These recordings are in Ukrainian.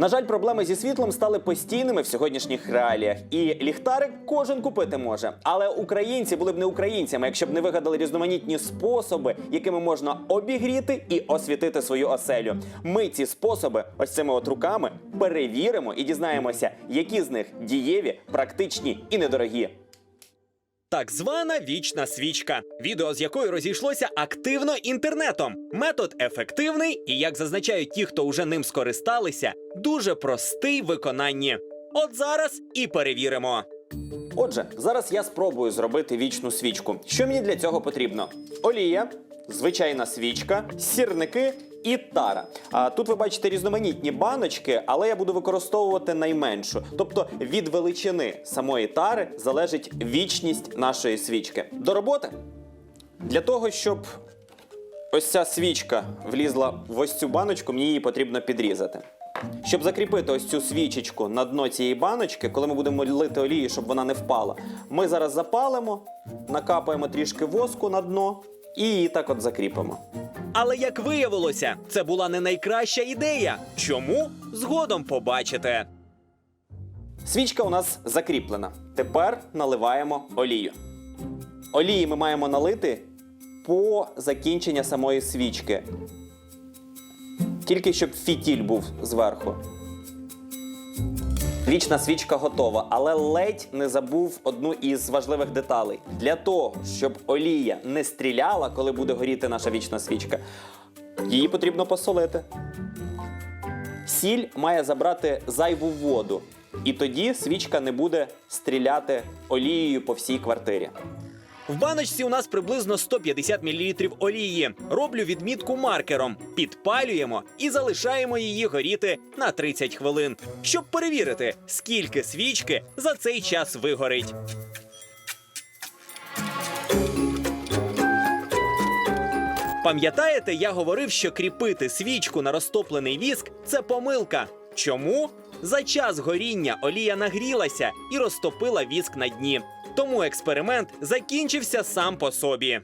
На жаль, проблеми зі світлом стали постійними в сьогоднішніх реаліях, і ліхтарик кожен купити може. Але українці були б не українцями, якщо б не вигадали різноманітні способи, якими можна обігріти і освітити свою оселю. Ми ці способи, ось цими от руками, перевіримо і дізнаємося, які з них дієві, практичні і недорогі. Так звана вічна свічка, відео з якою розійшлося активно інтернетом. Метод ефективний і, як зазначають ті, хто уже ним скористалися, дуже простий в виконанні. От зараз і перевіримо. Отже, зараз я спробую зробити вічну свічку. Що мені для цього потрібно? Олія, звичайна свічка, сірники і тара. А тут ви бачите різноманітні баночки, але я буду використовувати найменшу. Тобто від величини самої тари залежить вічність нашої свічки. До роботи. Для того, щоб ось ця свічка влізла в ось цю баночку, мені її потрібно підрізати. Щоб закріпити ось цю свічечку на дно цієї баночки, коли ми будемо лити олію, щоб вона не впала, ми зараз запалимо, накапаємо трішки воску на дно і її так от закріпимо. Але як виявилося, це була не найкраща ідея. Чому? Згодом побачите. Свічка у нас закріплена. Тепер наливаємо олію. Олії ми маємо налити по закінчення самої свічки. Тільки щоб фітіль був зверху. Вічна свічка готова, але ледь не забув одну із важливих деталей. Для того, щоб олія не стріляла, коли буде горіти наша вічна свічка, її потрібно посолити. Сіль має забрати зайву воду, і тоді свічка не буде стріляти олією по всій квартирі. В баночці у нас приблизно 150 мл олії. Роблю відмітку маркером, підпалюємо і залишаємо її горіти на 30 хвилин, щоб перевірити, скільки свічки за цей час вигорить. Пам'ятаєте, я говорив, що кріпити свічку на розтоплений віск це помилка. Чому? За час горіння олія нагрілася і розтопила віск на дні. Тому експеримент закінчився сам по собі.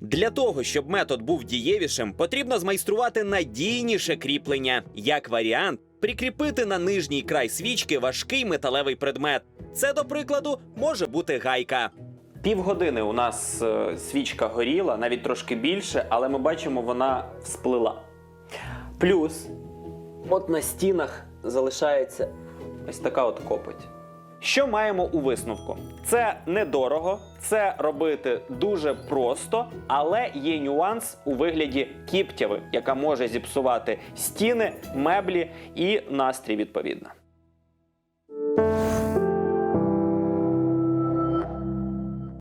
Для того, щоб метод був дієвішим, потрібно змайструвати надійніше кріплення. Як варіант, прикріпити на нижній край свічки важкий металевий предмет. Це, до прикладу, може бути гайка. Півгодини у нас е, свічка горіла, навіть трошки більше, але ми бачимо, вона всплила. Плюс, от на стінах залишається ось така от копоть. Що маємо у висновку? Це недорого, це робити дуже просто, але є нюанс у вигляді кіптяви, яка може зіпсувати стіни, меблі і настрій відповідно.